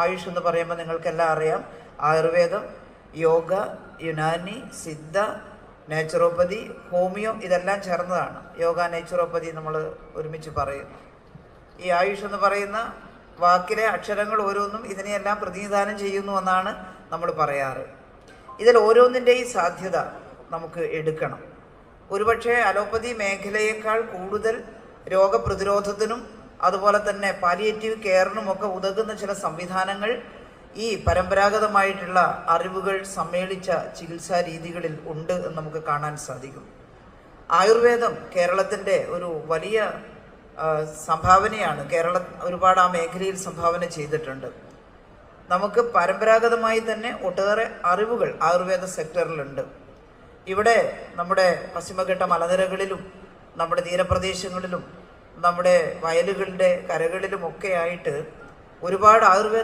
ആയുഷ് എന്ന് പറയുമ്പോൾ നിങ്ങൾക്കെല്ലാം അറിയാം. ആയുർവേദം യോഗ യുനാനി സിദ്ധ നാച്ചുറോപ്പതി ഹോമിയോ ഇതെല്ലാം ചേർന്നതാണ്. യോഗ നാച്ചുറോപ്പതി നമ്മൾ ഒരുമിച്ച് പറയുന്നു ഈ ആയുഷ് എന്ന് പറയുന്ന വാക്കിലെ അക്ഷരങ്ങൾ ഓരോന്നും ഇതിനെയെല്ലാം പ്രതിനിധാനം ചെയ്യുന്നു എന്നാണ് നമ്മൾ പറയാറ്. ഇതിൽ ഓരോന്നിന്റെയും സാധ്യത നമുക്ക് എടുക്കണം. ഒരുപക്ഷെ അലോപ്പതി മേഖലയേക്കാൾ കൂടുതൽ രോഗപ്രതിരോധത്തിനും അതുപോലെ തന്നെ പാലിയേറ്റീവ് കെയറിനുമൊക്കെ ഉതകുന്ന ചില സംവിധാനങ്ങൾ ഈ പരമ്പരാഗതമായിട്ടുള്ള അറിവുകൾ സമ്മേളിച്ച ചികിത്സാ രീതികളിൽ ഉണ്ട് എന്ന് നമുക്ക് കാണാൻ സാധിക്കും. ആയുർവേദം കേരളത്തിന്റെ ഒരു വലിയ സംഭാവനയാണ്. കേരള ഒരുപാട് ആ മേഖലയിൽ സംഭാവന ചെയ്തിട്ടുണ്ട്. നമുക്ക് പരമ്പരാഗതമായി തന്നെ ഒട്ടേറെ അറിവുകൾ ആയുർവേദ സെക്ടറിലുണ്ട്. ഇവിടെ നമ്മുടെ പശ്ചിമഘട്ട മലനിരകളിലും നമ്മുടെ തീരപ്രദേശങ്ങളിലും നമ്മുടെ വയലുകളുടെ കരകളിലുമൊക്കെ ആയിട്ട് ഒരുപാട് ആയുർവേദ